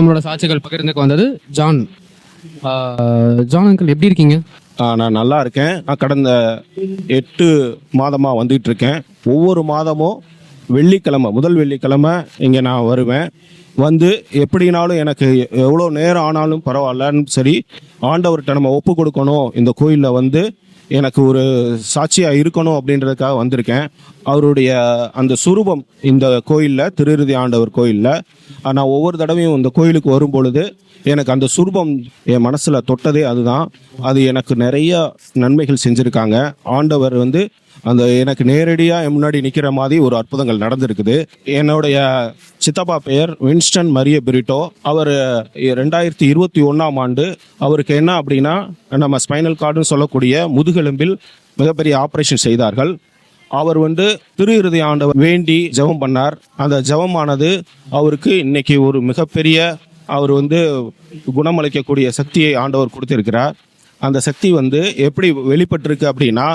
நம்மளோட சாட்சிகள் பகிர்ந்துக்கு வந்தது ஜான். ஜான் அங்கிள் எப்படி இருக்கீங்க? நான் நல்லா இருக்கேன். நான் கடந்த எட்டு மாதமாக வந்துகிட்டு இருக்கேன். ஒவ்வொரு மாதமும் வெள்ளிக்கிழமை முதல் வெள்ளிக்கிழமை இங்கே நான் வருவேன். வந்து எப்படினாலும் எனக்கு எவ்வளோ நேரம் ஆனாலும் பரவாயில்லன்னு சரி ஆண்டவர்கிட்ட நம்ம ஒப்பு கொடுக்கணும். இந்த கோயிலில் வந்து எனக்கு ஒரு சாட்சியாக இருக்கணும் அப்படின்றதுக்காக வந்திருக்கேன். அவருடைய அந்த சுரூபம் இந்த கோயிலில் திருருதி ஆண்டவர் கோயிலில் நான் ஒவ்வொரு தடவையும் இந்த கோயிலுக்கு வரும் பொழுது எனக்கு அந்த சுரூபம் என் மனசில் தொட்டதே அதுதான். அது எனக்கு நிறைய நன்மைகள் செஞ்சுருக்காங்க. ஆண்டவர் வந்து அந்த எனக்கு நேரடியாக முன்னாடி நிற்கிற மாதிரி ஒரு அற்புதங்கள் நடந்திருக்குது. என்னுடைய சித்தப்பா பெயர் வின்ஸ்டன் மரிய பிரிட்டோ. அவர் ரெண்டாயிரத்தி இருபத்தி ஒன்றாம் ஆண்டு அவருக்கு என்ன அப்படின்னா நம்ம ஸ்பைனல் கார்டுன்னு சொல்லக்கூடிய முதுகெலும்பில் மிகப்பெரிய ஆப்ரேஷன் செய்தார்கள். அவர் வந்து திரு இறுதி ஆண்டவர் வேண்டி ஜெபம் பண்ணார். அந்த ஜெபமானது அவருக்கு இன்னைக்கு ஒரு மிகப்பெரிய அவர் வந்து குணமளிக்கக்கூடிய சக்தியை ஆண்டவர் கொடுத்திருக்கிறார். அந்த சக்தி வந்து எப்படி வெளிப்பட்டிருக்கு அப்படின்னா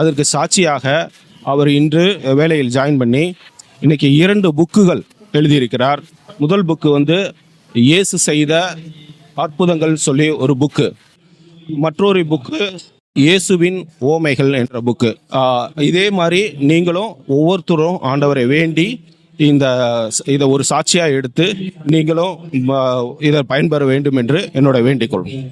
அதற்கு சாட்சியாக அவர் இன்று வேலையில் ஜாயின் பண்ணி இன்னைக்கு இரண்டு புக்குகள் எழுதியிருக்கிறார். முதல் புக்கு வந்து இயேசு செய்த அற்புதங்கள் சொல்லி ஒரு புக்கு. மற்றொரு புக்கு இயேசுவின் ஓமைகள் என்ற புக்கு. இதே மாதிரி நீங்களும் ஒவ்வொருத்தரும் ஆண்டவரை வேண்டி இந்த இதை ஒரு சாட்சியாக எடுத்து நீங்களும் இதை பயன்பெற வேண்டும் என்று என்னோட வேண்டிக்கொள்ளும்